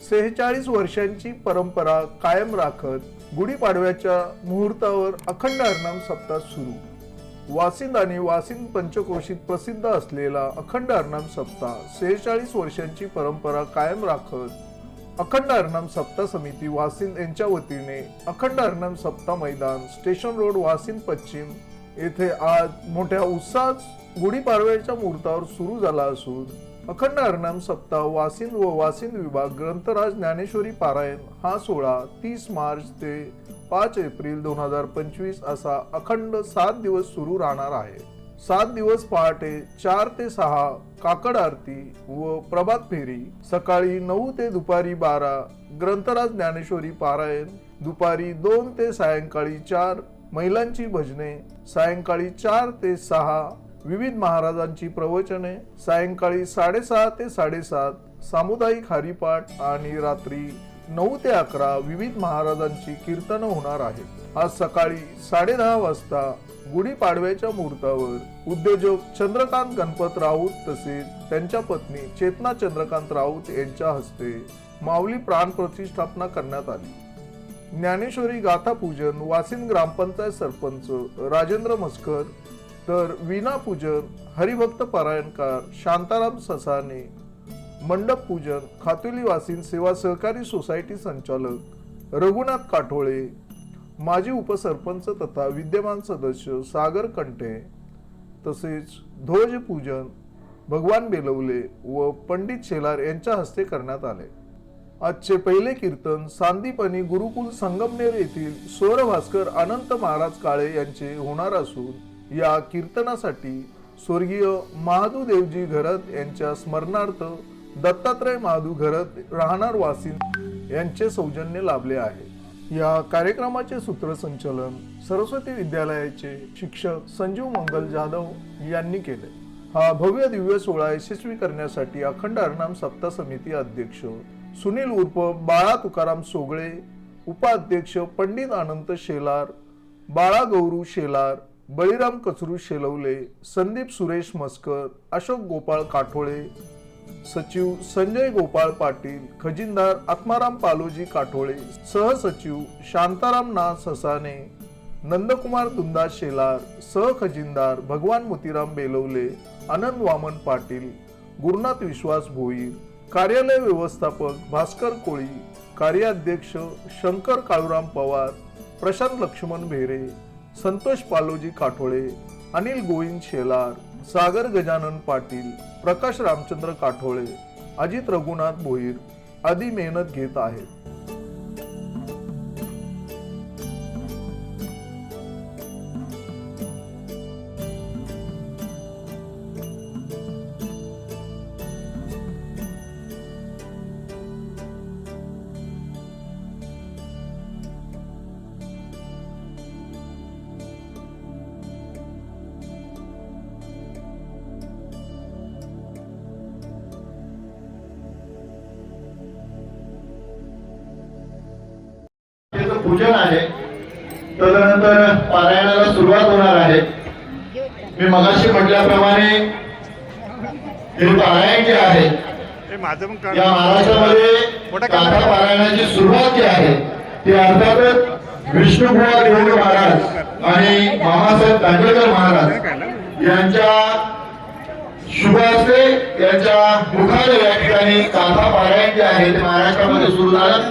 सेहेचाळीस वर्षांची परंपरा कायम राखत गुढीपाडव्याच्या मुहूर्तावर अखंड हरनाम सप्ताह सुरू. वासिंद आणि वासिंद पंचक्रोशीत प्रसिद्ध असलेला अखंड हरनाम सप्ताह सेहेचाळीस वर्षांची परंपरा कायम राखत अखंड हरनाम सप्ताह समिती वासिंद यांच्या वतीने अखंड हरनाम सप्ताह मैदान स्टेशन रोड वासिंद पश्चिम येथे आज मोठ्या उत्साहात गुढीपाडव्याच्या मुहूर्तावर सुरू झाला असून अखंड हरनाम सप्ताह वासिंद व वासिंद विभाग ग्रंथराज ज्ञानेश्वरी पारायण हा सोहळा तीस मार्च ते पाच एप्रिल दोन हजार पंचवीस असा अखंड सात दिवस सुरू राहणार आहे. सात दिवस पहाटे चार ते सहा काकड आरती व प्रभात फेरी सकाळी नऊ ते दुपारी बारा ग्रंथराज ज्ञानेश्वरी पारायण दुपारी दोन ते सायंकाळी चार महिलांची भजने सायंकाळी चार ते सहा विविध महाराजांची प्रवचने सायंकाळी साडेसहा ते साडेसात सामुदायिक हरिपाठ आणि रात्री नऊ ते अकरा विविध महाराजांची कीर्तन होणार आहेत. आज सकाळी साडे दहा वाजता गुढीपाडव्याच्या मुहूर्तावर उद्योजक चंद्रकांत गणपत राऊत तसेच त्यांच्या पत्नी चेतना चंद्रकांत राऊत यांच्या हस्ते माऊली प्राण प्रतिष्ठापना करण्यात आली. ज्ञानेश्वरी गाथा पूजन वासिन ग्रामपंचायत सरपंच राजेंद्र मस्कर तर वीणा पूजन हरिभक्त पारायणकार शांताराम ससाने मंडप पूजन खातुलीवासीन सेवा सहकारी सोसायटी संचालक रघुनाथ काठोळे माजी उपसरपंच तथा विद्यमान सदस्य सागर कंटे तसेच ध्वज पूजन भगवान बेलवले व पंडित शेलार यांच्या हस्ते करण्यात आले. आजचे पहिले कीर्तन सांदीपनी गुरुकुल संगमनेर येथील स्वरभास्कर अनंत महाराज काळे यांचे होणार असून या कीर्तनासाठी स्वर्गीय महादू देवजी घरत यांच्या स्मरणार्थ दत्तात्रय महादू घरत राहणार वासिन यांचे सौजन्य लाभले आहे. या कार्यक्रमाचे सूत्रसंचलन सरस्वती विद्यालयाचे शिक्षक संजीव मंगल जाधव यांनी केले. हा भव्य दिव्य सोहळा यशस्वी करण्यासाठी अखंड हरनाम सप्ताह समिती अध्यक्ष सुनील उर्फ बाळा तुकाराम सोगळे उपाध्यक्ष पंडित अनंत शेलार बाळा गौरू शेलार बळीराम कचरू शेलवले संदीप सुरेश मस्कर अशोक गोपाळ काठोळे सचिव संजय गोपाळ पाटील खजिनदार आत्माराम पालोजी काठोळे सहसचिव शांताराम ना ससाने नंदकुमार दुंदा शेलार सहखजिनदार भगवान मोतीराम बेलवले आनंद वामन पाटील गुरुनाथ विश्वास भोईर कार्यालय व्यवस्थापक भास्कर कोळी कार्याध्यक्ष शंकर काळूराम पवार प्रशांत लक्ष्मण भेरे संतोष पालोजी काठोळे अनिल गोविंद शेलार सागर गजानन पाटील प्रकाश रामचंद्र काठोळे अजित रघुनाथ भोईर आदी मेहनत घेत आहेत. पूजन आहे. तदनंतर पारायणाला सुरुवात होणार आहे. मी मगाशी म्हटल्याप्रमाणे हे पारायण जे आहे या महाराष्ट्रामध्ये कॅमेरा. पारायणाची सुरुवात जी आहे ते अर्थातच विष्णुकुमार देवळे महाराज आणि मामासाहेब दांडेकर महाराज यांच्या शुभ हस्ते यांच्या मुखाने या ठिकाणी गाथा पारायण जे आहे ते महाराष्ट्रामध्ये सुरू झालं.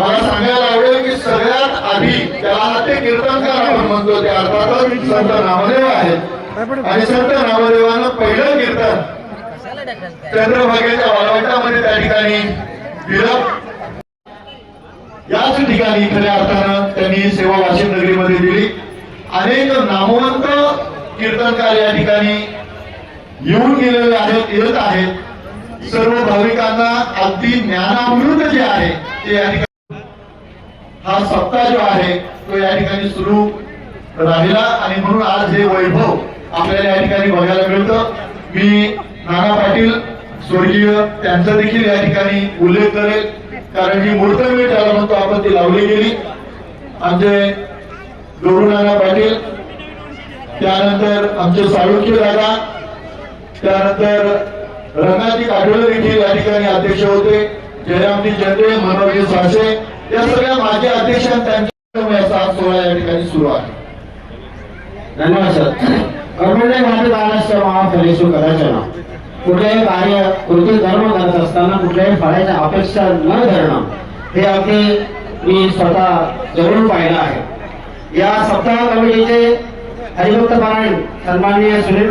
मला सांगायला आवडेल की सगळ्यात आधी त्याला ते कीर्तनकार आपण म्हणतो ते अर्थातच संत नामदेव आहेत. आणि संत नामदेवानं पहिलं कीर्तन चंद्रभागेच्या वाळवंटामध्ये त्या ठिकाणी दिलं याच ठिकाणी खऱ्या अर्थानं त्यांनी सेवा वाशिम नगरीमध्ये दिली. अनेक नामवंत कीर्तनकार या ठिकाणी येऊन गेलेले आहेत येत आहेत. सर्व भाविकांना अगदी ज्ञानामृत जे आहे ते या ठिकाणी हा सप्ताह जो आहे तो या ठिकाणी सुरू राहिला आणि म्हणून आज हे वैभव आपल्याला या ठिकाणी बघायला मिळतं. मी नाना पाटील स्वर्गीय त्यांचा देखील या ठिकाणी उल्लेख करेल. कारण जी मूर्तमेळ त्याला म्हणतो आपण ती लावली गेली. आमचे गौरू नाना पाटील त्यानंतर आमचे साळुंखे दादा त्यानंतर रंगाजी काठोळे देखील या ठिकाणी अध्यक्ष होते. जयरामजी जंदे मनोजी सासे या सगळ्या माजी अध्यक्ष सोहळा या ठिकाणी सुरू आहे. धन्यवाद सर. कर्मण्य भारतदानस्य महाफलेषु कदाचन कुठल्याही कार्य कोणते धर्म करत असताना कुठल्याही फळाच्या अपेक्षा न धरणं हे अगदी मी स्वतः जवळून पाहिलं आहे. या सप्ताह कमिटीचे हरिभक्त पारायण सन्माननीय सुनील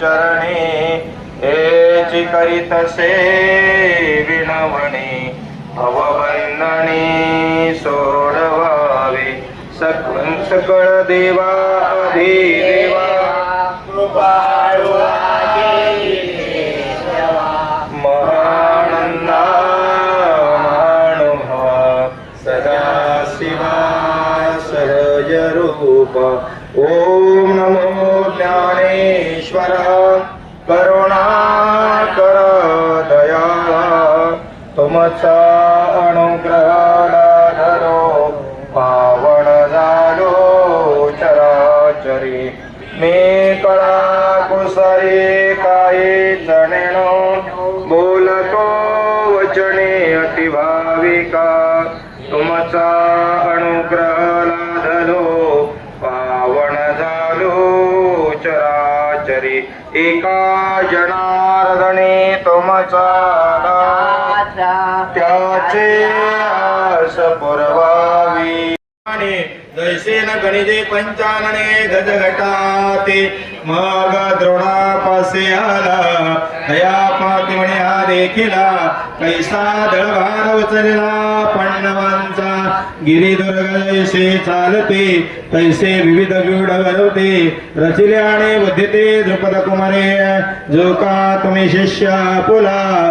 चरणी हेची करीत से विणवणे अवबंधनी सोडवावे सकळ देवा देवा कृपाळू तुमचा अनुग्रह धरो पावन झालो चराचरी। मी कळा कुसरी काही जणेनो बोलतो वचने अतिभाविका। तुमचा अनुग्रह लाधलो पावन झालो चराचरी। एका जनार्दने तुमचा त्याचे आस पुरवावी. आणि जैसे गणिजे पंचानने गजघटाते मग द्रोणापासे आला. दया पाती म्हणे हा देखिला कैसा दळभार उचलला पांडवांचा. गिरीदुर्ग जैसे चालते तैसे विविध गूढ घडवते. रचिले आणि बुद्धिते द्रुपद कुमारे जो का तुम्ही शिष्य पुला